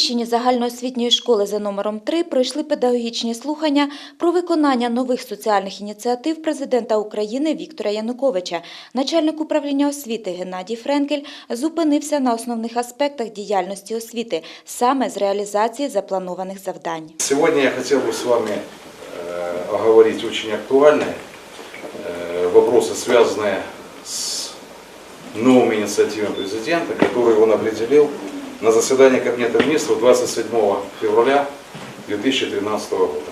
приміщенні загальноосвітньої школи за номером 3 пройшли педагогічні слухання про виконання нових соціальних ініціатив президента України Віктора Януковича. Начальник управління освіти Геннадій Френкель зупинився на основних аспектах діяльності освіти, саме з реалізації запланованих завдань. Сегодня я хотел бы с вами э, оговорить очень актуальные э, вопросы, связанные с новыми инициативами президента, которые он определил на заседании Кабинета министров 27 февраля 2013 года.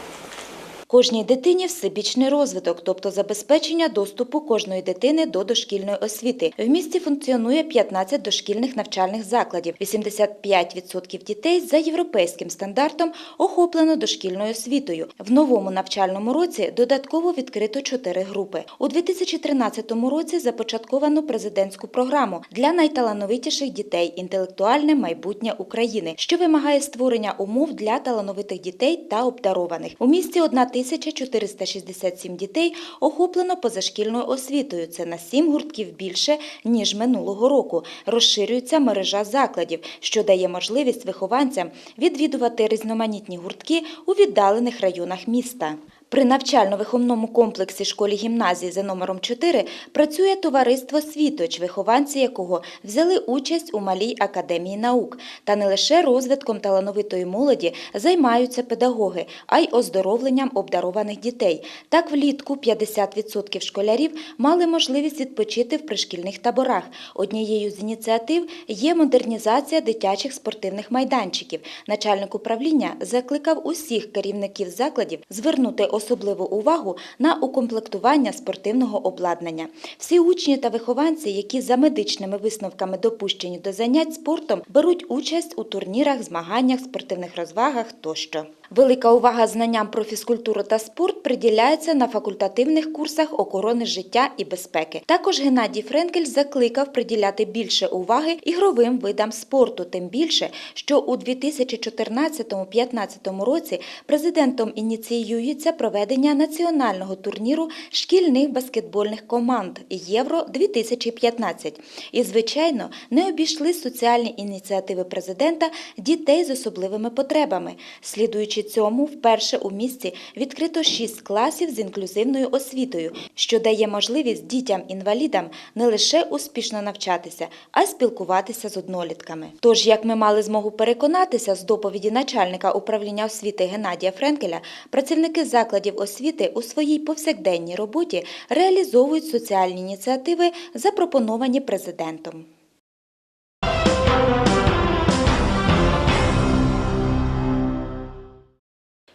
Кожній дитині всебічний розвиток, тобто забезпечення доступу кожної дитини до дошкільної освіти. В місті функціонує 15 дошкільних навчальних закладів. 85% дітей за європейським стандартом охоплено дошкільною освітою. В новому навчальному році додатково відкрито 4 групи. У 2013 році започатковано президентську програму для найталановитіших дітей інтелектуальне майбутнє України, що вимагає створення умов для талановитих дітей та обдарованих. У місті 1467 дітей охоплено позашкільною освітою. Це на 7 гуртків більше ніж минулого року. Розширюється мережа закладів, що дає можливість вихованцям відвідувати різноманітні гуртки у віддалених районах міста. При навчально-виховному комплексі школі-гімназії за номером 4 працює товариство «Світоч», вихованці якого взяли участь у малій академії наук. Та не лише розвитком талановитої молоді займаються педагоги, а й оздоровленням обдарованих дітей. Так, влітку 50% школярів мали можливість відпочити в пришкільних таборах. Однією з ініціатив є модернізація дитячих спортивних майданчиків. Начальник управління закликав усіх керівників закладів звернути особливу увагу на укомплектування спортивного обладнання. Всі учні та вихованці, які за медичними висновками допущені до занять спортом, беруть участь у турнірах, змаганнях, спортивних розвагах тощо. Велика увага знанням про фізкультуру та спорт приділяється на факультативних курсах охорони життя і безпеки. Також Геннадій Френкель закликав приділяти більше уваги ігровим видам спорту, тим більше, що у 2014-2015 році президентом ініціюється проведення національного турніру шкільних баскетбольних команд Євро 2015. І, звичайно, не обійшли соціальні ініціативи президента дітей з особливими потребами. Слідуючи цьому, вперше у місті відкрито 6 класів з інклюзивною освітою, що дає можливість дітям-інвалідам не лише успішно навчатися, а спілкуватися з однолітками. Тож, як ми мали змогу переконатися з доповіді начальника управління освіти Геннадія Френкеля, працівники закладів освіти у своїй повсякденній роботі реалізовують соціальні ініціативи, запропоновані президентом.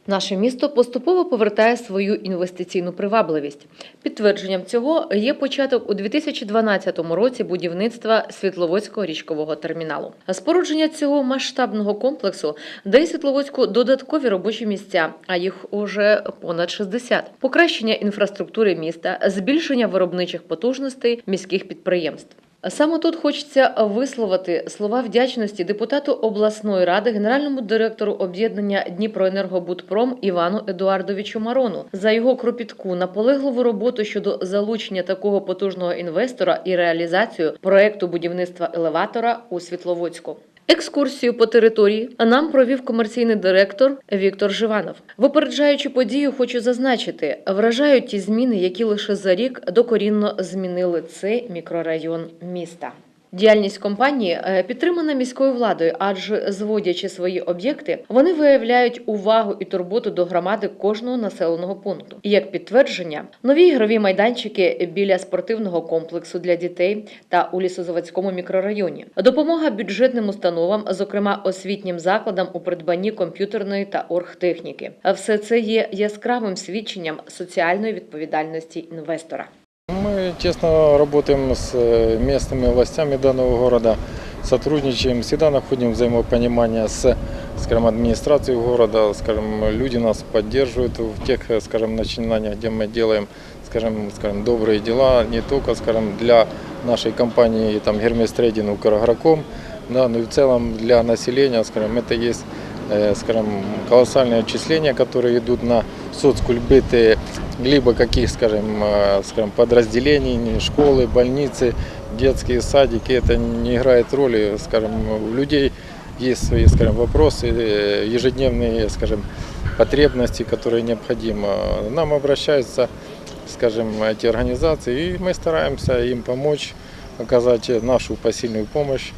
Наше місто поступово повертає свою інвестиційну привабливість. Підтвердженням цього є початок у 2012 році будівництва Світловодського річкового терміналу. Спорудження цього масштабного комплексу дає Світловодську додаткові робочі місця, а їх уже понад 60. Покращення інфраструктури міста, збільшення виробничих потужностей міських підприємств. Саме тут хочеться висловити слова вдячності депутату обласної ради, генеральному директору об'єднання Дніпроенергобудпром Івану Едуардовичу Марону за його кропітку наполегливу роботу щодо залучення такого потужного інвестора і реалізацію проекту будівництва елеватора у Світловодську. Екскурсію по території нам провів комерційний директор Віктор Живанов. Випереджаючи подію, хочу зазначити, вражають ті зміни, які лише за рік докорінно змінили цей мікрорайон міста. Діяльність компанії е, підтримана міською владою, адже зводячи свої об'єкти, вони виявляють увагу і турботу до громади кожного населеного пункту. І як підтвердження, нові ігрові майданчики біля спортивного комплексу для дітей та у лісозаводському мікрорайоні, допомога бюджетним установам, зокрема освітнім закладам у придбанні комп'ютерної та оргтехніки. Все це є яскравим свідченням соціальної відповідальності інвестора Мы тесно работаем с э, местными властями данного города, сотрудничаем, всегда находим взаимопонимание с скажем, администрацией города, скажем, люди нас поддерживают в тех, э, скажем, начинаниях, где мы делаем, скажем, скажем, добрые дела, не только, скажем, для нашей компании, там, Гермес Трейдинг, Украгроком, да, но и в целом для населения, скажем, это есть э, скажем, колоссальные отчисления, которые идут на соцкульбыты либо каких, скажем, э, скажем, подразделений, школы, больницы, детские садики. Это не играет роли, скажем, у людей есть свои, скажем, вопросы, э, ежедневные, скажем, потребности, которые необходимы. Нам обращаются, скажем, эти организации, и мы стараемся им помочь, оказать нашу посильную помощь,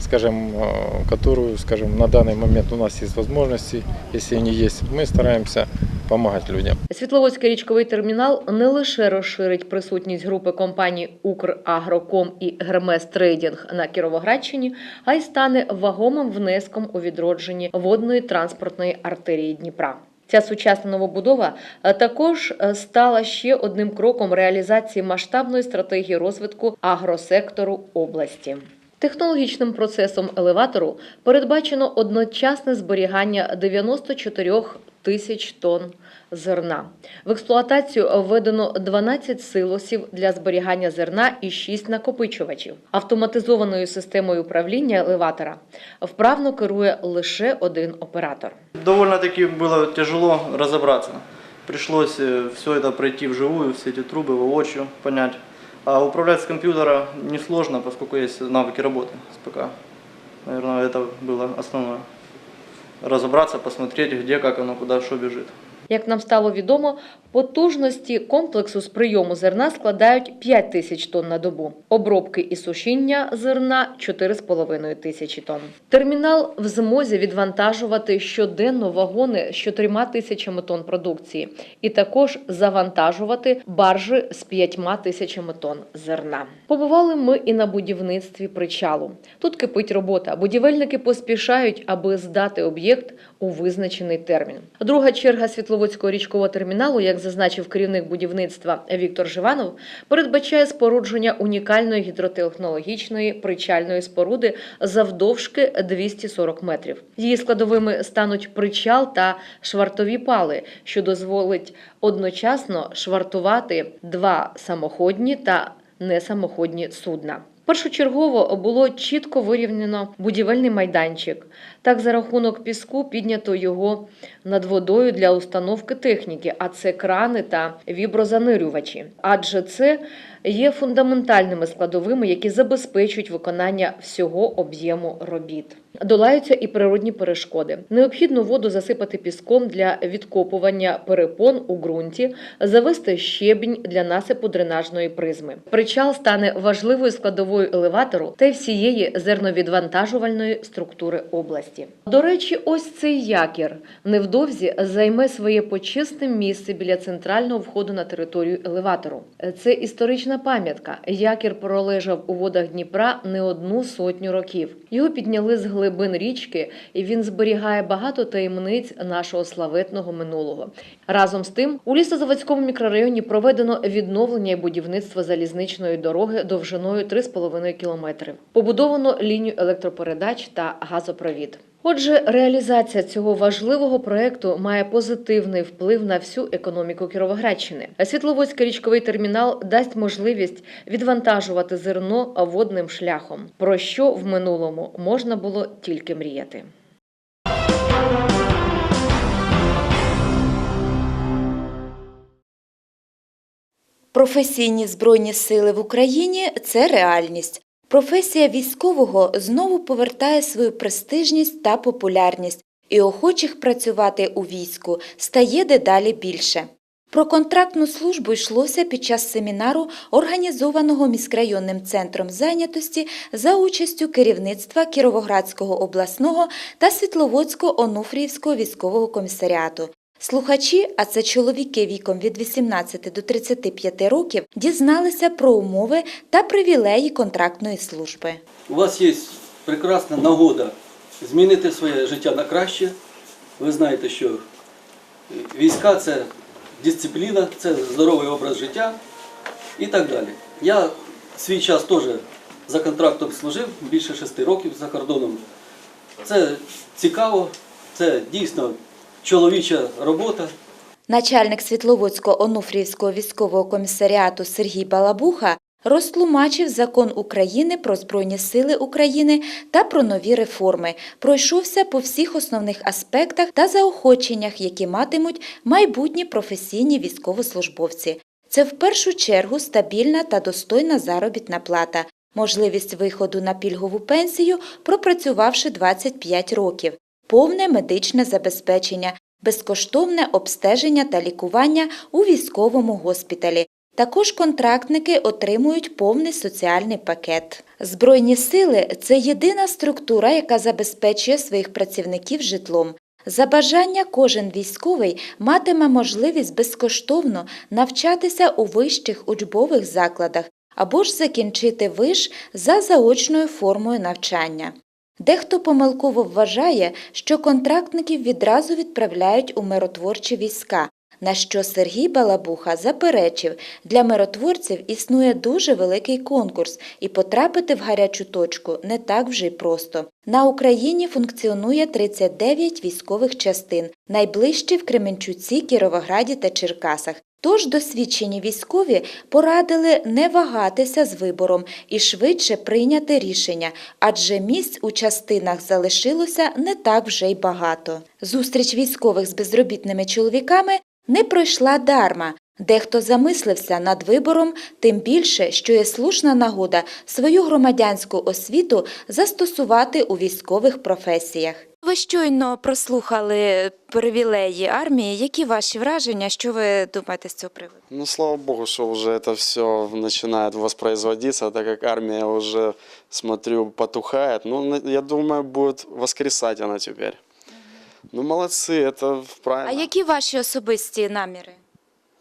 скажем, э, которую, скажем, на данный момент у нас есть возможности, если они есть, мы стараемся помогать людям. Світловодський річковий термінал не лише розширить присутність групи компаній Украгроком і Гермес Трейдінг на Кіровоградщині, а й стане вагомим внеском у відродженні водної транспортної артерії Дніпра. Ця сучасна новобудова е, також е, стала ще одним кроком реалізації масштабної стратегії розвитку агросектору області. Технологічним процесом елеватору передбачено одночасне зберігання 94 тисяч тонн зерна. В експлуатацію введено 12 силосів для зберігання зерна і 6 накопичувачів. Автоматизованою системою управління елеватора вправно керує лише один оператор. Довольно-таки было тяжело разобраться. Пришлось все это пройти вживую, все эти трубы воочию понять. А управлять с компьютера несложно, поскольку есть навыки работы с ПК. Наверное, это было основное. Разобраться, посмотреть, где, как оно, куда, что бежит. Як нам стало відомо, потужності комплексу з прийому зерна складають 5 тисяч тонн на добу, обробки і сушіння зерна 4,5 тисячі тонн. Термінал в змозі відвантажувати щоденно вагони з 4 тисячами тонн продукції, і також завантажувати баржі з 5 тисячами тонн зерна. Побували ми і на будівництві причалу. Тут кипить робота. Будівельники поспішають, аби здати об'єкт у визначений термін. Друга черга Світловодського річкового терміналу, як зазначив керівник будівництва Віктор Живанов, передбачає спорудження унікальної гідротехнологічної причальної споруди завдовжки 240 метрів. Її складовими стануть причал та швартові пали, що дозволить одночасно швартувати два самоходні та несамоходні судна. Першочергово було чітко вирівняно будівельний майданчик. Так, за рахунок піску піднято його над водою для установки техніки, а це крани та віброзанирювачі. Адже це є фундаментальними складовими, які забезпечують виконання всього об'єму робіт. Долаються і природні перешкоди. Необхідно воду засипати піском для відкопування перепон у ґрунті, завести щебінь для насипу дренажної призми. Причал стане важливою складовою елеватору та всієї зерновідвантажувальної структури області. До речі, ось цей якір невдовзі займе своє почесне місце біля центрального входу на територію елеватору. Це історична пам'ятка. Якір пролежав у водах Дніпра не одну сотню років. Його підняли з глибин річки, і він зберігає багато таємниць нашого славетного минулого. Разом з тим, у лісозаводському мікрорайоні проведено відновлення і будівництво залізничної дороги довжиною 3,5 кілометри. Побудовано лінію електропередач та газопровід. Отже, реалізація цього важливого проекту має позитивний вплив на всю економіку Кіровоградщини. Світловодський річковий термінал дасть можливість відвантажувати зерно водним шляхом, про що в минулому можна було тільки мріяти. Професійні збройні сили в Україні це реальність. Професія військового знову повертає свою престижність та популярність, і охочих працювати у війську стає дедалі більше. Про контрактну службу йшлося під час семінару, організованого міськрайонним центром зайнятості за участю керівництва Кіровоградського обласного та Світловодського Онуфріївського військового комісаріату. Слухачі, а це чоловіки віком від 18 до 35 років, дізналися про умови та привілеї контрактної служби. У вас є прекрасна нагода змінити своє життя на краще. Ви знаєте, що війська це дисципліна, це здоровий образ життя і так далі. Я свій час теж за контрактом служив більше шести років за кордоном. Це цікаво, це дійсно чоловіча робота. Начальник Світловодського Онуфріївського військового комісаріату Сергій Балабуха розтлумачив закон України про Збройні сили України та про нові реформи, пройшовся по всіх основних аспектах та заохоченнях, які матимуть майбутні професійні військовослужбовці. Це в першу чергу стабільна та достойна заробітна плата, можливість виходу на пільгову пенсію, пропрацювавши 25 років, повне медичне забезпечення, безкоштовне обстеження та лікування у військовому госпіталі. Також контрактники отримують повний соціальний пакет. Збройні сили це єдина структура, яка забезпечує своїх працівників житлом. За бажання кожен військовий матиме можливість безкоштовно навчатися у вищих учбових закладах або ж закінчити виш за заочною формою навчання. Дехто помилково вважає, що контрактників відразу відправляють у миротворчі війська, на що Сергій Балабуха заперечив, для миротворців існує дуже великий конкурс, і потрапити в гарячу точку не так вже й просто. На Україні функціонує 39 військових частин, найближчі в Кременчуці, Кіровограді та Черкасах. Тож досвідчені військові порадили не вагатися з вибором і швидше прийняти рішення, адже місць у частинах залишилося не так вже й багато. Зустріч військових з безробітними чоловіками не пройшла дарма. Дехто замислився над вибором, тим більше, що є слушна нагода свою громадянську освіту застосувати у військових професіях. Ви щойно прослухали привілеї армії. Які ваші враження? Що ви думаєте з цього приводу? Ну, слава богу, что уже это все начинает воспроизводиться, так как армия уже, смотрю, потухает. Ну, на- я думаю, будет воскресать она теперь. Ну, молодцы, это правильно. А які ваші особисті наміри?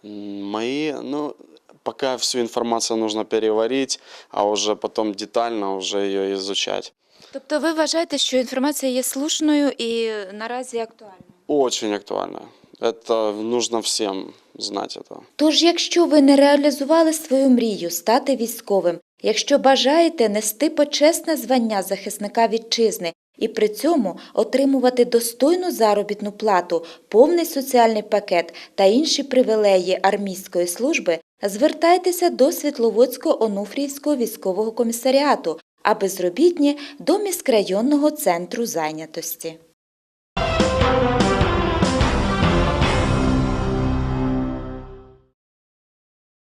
М, Мои, ну, пока всю информацию нужно переварить, а уже потом детально уже ее изучать. Тобто ви вважаєте, що інформація є слушною і наразі актуальною? Очень актуально. Это нужно всем знать это. Тож, якщо ви не реалізували свою мрію стати військовим, якщо бажаєте нести почесне звання захисника вітчизни і при цьому отримувати достойну заробітну плату, повний соціальний пакет та інші привілеї армійської служби, звертайтеся до Світловодського Онуфріївського військового комісаріату, а безробітні – до міськрайонного центру зайнятості.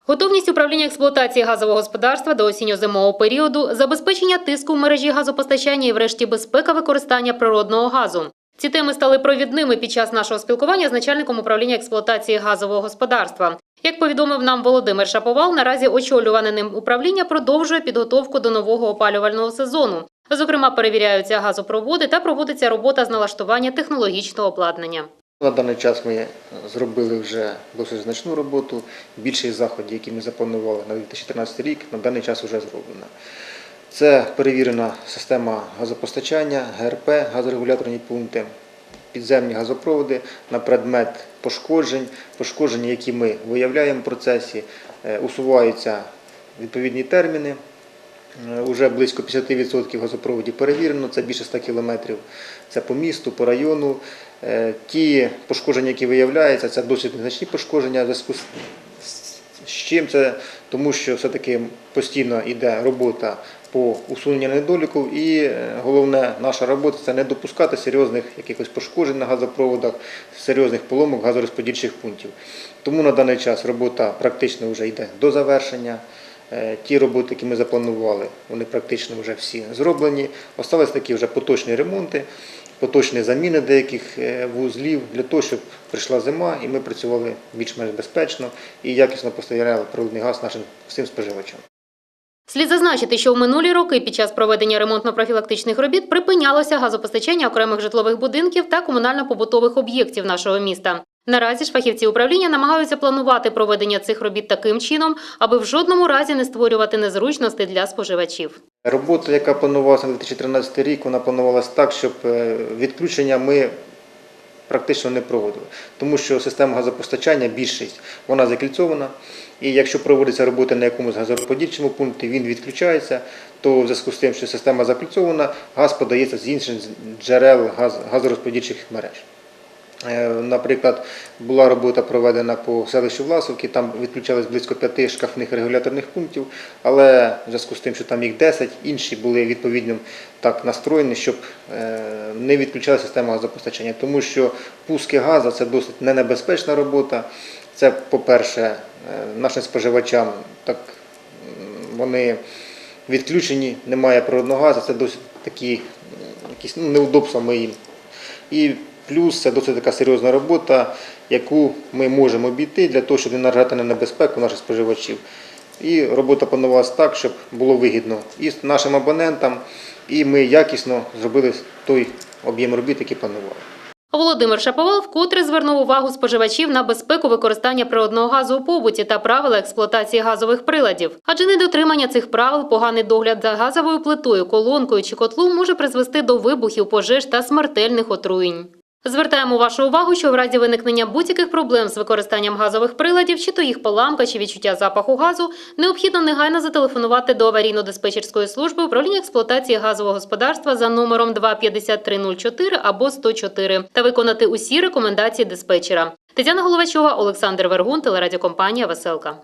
Готовність управління експлуатації газового господарства до осінньо-зимового періоду, забезпечення тиску в мережі газопостачання і, врешті, безпека використання природного газу. Ці теми стали провідними під час нашого спілкування з начальником управління експлуатації газового господарства. Як повідомив нам Володимир Шаповал, наразі очолюване ним управління продовжує підготовку до нового опалювального сезону. Зокрема, перевіряються газопроводи та проводиться робота з налаштування технологічного обладнання. На даний час ми зробили вже досить значну роботу. Більшість заходів, які ми запланували на 2013 рік, на даний час вже зроблено. Це перевірена система газопостачання, ГРП, газорегуляторні пункти, підземні газопроводи на предмет пошкоджень, пошкодження, які ми виявляємо в процесі, е, усуваються відповідні терміни. Е, Уже близько 50% газопроводів перевірено, це більше 100 кілометрів. Це по місту, по району. Е, Ті пошкодження, які виявляються, це досить незначні пошкодження. Зв'язку з чим це? Тому що все-таки постійно йде робота по усуненню недоліків, і е, головне наша робота це не допускати серйозних якихось пошкоджень на газопроводах, серйозних поломок газорозподільчих пунктів. Тому на даний час робота практично вже йде до завершення. Е, Ті роботи, які ми запланували, вони практично вже всі зроблені. Остались такі вже поточні ремонти, поточні заміни деяких е, вузлів для того, щоб прийшла зима і ми працювали більш-менш безпечно і якісно поставляли природний газ нашим всім споживачам. Слід зазначити, що в минулі роки під час проведення ремонтно-профілактичних робіт припинялося газопостачання окремих житлових будинків та комунально-побутових об'єктів нашого міста. Наразі ж фахівці управління намагаються планувати проведення цих робіт таким чином, аби в жодному разі не створювати незручностей для споживачів. Робота, яка планувалася на 2013 рік, вона планувалася так, щоб е, відключення ми практично не проводили. Тому що система газопостачання, більшість, вона закільцована. І якщо проводиться робота на якомусь газорозподільчому пункті, він відключається, то в зв'язку з тим, що система закільцована, газ подається з інших джерел газорозподільчих мереж. Е, Наприклад, була робота проведена по селищу Власовки, там відключались близько п'яти шкафних регуляторних пунктів, але в зв'язку з тим, що там їх 10, інші були відповідно так настроєні, щоб е, не відключала система газопостачання. Тому що пуски газу це досить ненебезпечна робота. Це, по-перше, е, нашим споживачам так вони відключені, немає природного газу, це досить такі якісь ну, неудобства ми їм. І плюс це досить така серйозна робота, яку ми можемо обійти для того, щоб не наражати на небезпеку наших споживачів. І робота планувалася так, щоб було вигідно і нашим абонентам, і ми якісно зробили той об'єм робіт, який планували. Володимир Шаповал вкотре звернув увагу споживачів на безпеку використання природного газу у побуті та правила експлуатації газових приладів. Адже недотримання цих правил, поганий догляд за газовою плитою, колонкою чи котлом може призвести до вибухів, пожеж та смертельних отруєнь. Звертаємо вашу увагу, що в разі виникнення будь-яких проблем з використанням газових приладів, чи то їх поламка, чи відчуття запаху газу, необхідно негайно зателефонувати до аварійно-диспетчерської служби управління експлуатації газового господарства за номером 25304 або 104 та виконати усі рекомендації диспетчера. Тетяна Головачова, Олександр Вергун, телерадіокомпанія Веселка.